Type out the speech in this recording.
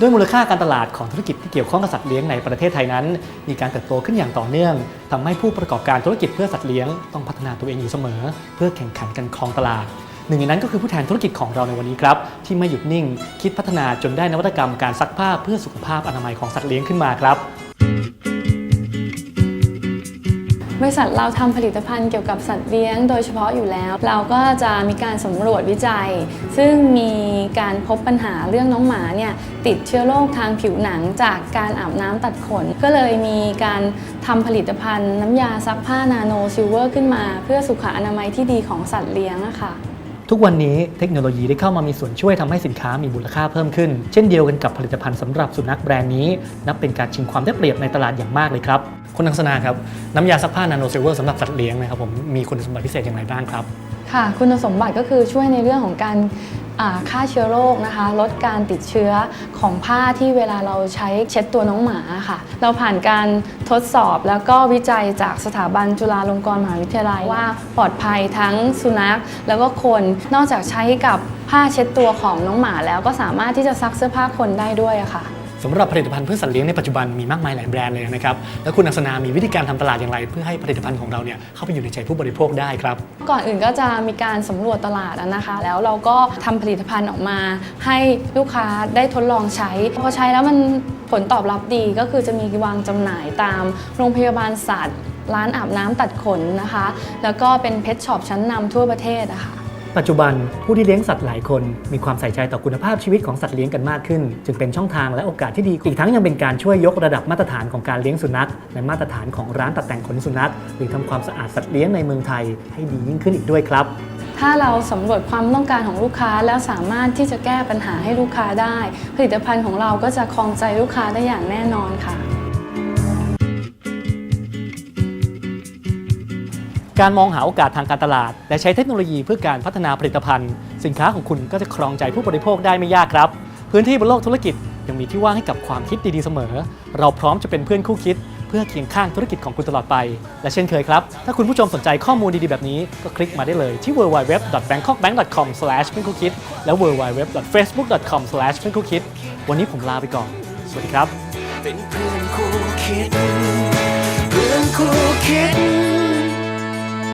ด้วยมูลค่าการตลาดของธุรกิจที่เกี่ยวข้องกับสัตว์เลี้ยงในประเทศไทยนั้น มีการเติบโตขึ้นอย่างต่อเนื่องทำให้ผู้ประกอบการธุรกิจเพื่อสัตว์เลี้ยงต้องพัฒนาตัวเองอยู่เสมอ เพื่อแข่งขันกันครองตลาดหนึ่งในนั้นก็คือผู้แทนธุรกิจของเราในวันนี้ครับ ที่ไม่หยุดนิ่ง คิดพัฒนาจนได้นวัตกรรมการซักผ้าเพื่อสุขภาพอนามัยของสัตว์เลี้ยงขึ้นมาครับ บริษัทเราทำผลิตภัณฑ์เกี่ยวกับสัตว์เลี้ยงโดยเฉพาะอยู่แล้ว เราก็จะมีการสำรวจวิจัย ซึ่งมีการพบปัญหาเรื่องน้องหมาเนี่ยติดเชื้อโรคทางผิวหนังจากการอาบน้ำตัดขน ก็เลยมีการทำผลิตภัณฑ์น้ำยาซักผ้านาโนซิลเวอร์ขึ้นมา เพื่อสุขอนามัยที่ดีของสัตว์เลี้ยงอะค่ะ ทุกวันนี้เทคโนโลยีได้เข้ามามีส่วนช่วยทำให้สินค้ามีมูลค่าเพิ่มขึ้น เช่นเดียวกันกับผลิตภัณฑ์สำหรับสุนัขแบรนด์นี้ นับเป็นการชิงความได้เปรียบในตลาดอย่างมากเลยครับคุณทังสนาครับน้ำยาซักผ้านาโนซิลเวอร์สำหรับสัตว์เลี้ยงนะครับผมมีคุณสมบัติพิเศษอย่างไรบ้างครับค่ะ คุณสมบัติก็คือช่วยในเรื่องของการ ฆ่าเชื้อโรคนะคะ ลดการติดเชื้อของผ้าที่เวลาเราใช้เช็ดตัวน้องหมาค่ะ เราผ่านการทดสอบแล้วก็วิจัยจากสถาบันจุฬาลงกรณ์มหาวิทยาลัยว่าปลอดภัยทั้งสุนัขแล้วก็คนนอกจากใช้กับผ้าเช็ดตัวของน้องหมาแล้วก็สามารถที่จะซักเสื้อผ้าคนได้ด้วยค่ะ สำหรับผลิตภัณฑ์เพื่อสัตว์เลี้ยงในปัจจุบันมีมากมายหลายแบรนด์เลยนะครับ แล้วคุณอังสนามีวิธีการทำตลาดอย่างไร เพื่อให้ผลิตภัณฑ์ของเราเนี่ยเข้าไปอยู่ในใจผู้บริโภคได้ครับ ก่อนอื่นก็จะมีการสำรวจตลาดนะคะ แล้วเราก็ทำผลิตภัณฑ์ออกมา ให้ลูกค้าได้ทดลองใช้พอใช้แล้วมันผลตอบรับดีก็คือจะมีวางจำหน่ายตามโรงพยาบาลสัตว์ ร้านอาบน้ำตัดขนนะคะ แล้วก็เป็นเพชช็อปชั้นนำทั่วประเทศอะค่ะ ปัจจุบันผู้ที่เลี้ยงสัตว์หลายคนมีความใส่ใจต่อคุณภาพชีวิตของสัตว์เลี้ยงกันมากขึ้น จึงเป็นช่องทางและโอกาสที่ดีอีกทั้งยังเป็นการช่วยยกระดับมาตรฐานของการเลี้ยงสุนัขและมาตรฐานของร้านตัดแต่งขนสุนัข หรือทำความสะอาดสัตว์เลี้ยงในเมืองไทยให้ดียิ่งขึ้นอีกด้วยครับ ถ้าเราสำรวจความต้องการของลูกค้าแล้วสามารถที่จะแก้ปัญหาให้ลูกค้าได้ ผลิตภัณฑ์ของเราก็จะครองใจลูกค้าได้อย่างแน่นอนค่ะ การมองหาโอกาสทางการตลาด และใช้เทคโนโลยีเพื่อการพัฒนาผลิตภัณฑ์ สินค้าของคุณก็จะครองใจผู้บริโภคได้ไม่ยากครับ พื้นที่บนโลกธุรกิจยังมีที่ว่างให้กับความคิดดีๆเสมอ เราพร้อมจะเป็นเพื่อนคู่คิด เพื่อเคียงข้างธุรกิจของคุณตลอดไป และเช่นเคยครับ ถ้าคุณผู้ชมสนใจข้อมูลดีๆ แบบนี้ ก็คลิกมาได้เลยที่ www.bangkokbank.com เป็นคู่คิดและ www.facebook.com เป็นคู่คิดวันนี้ผมลาไปก่อน สวัสดีครับ เป็นเพื่อนคู่คิด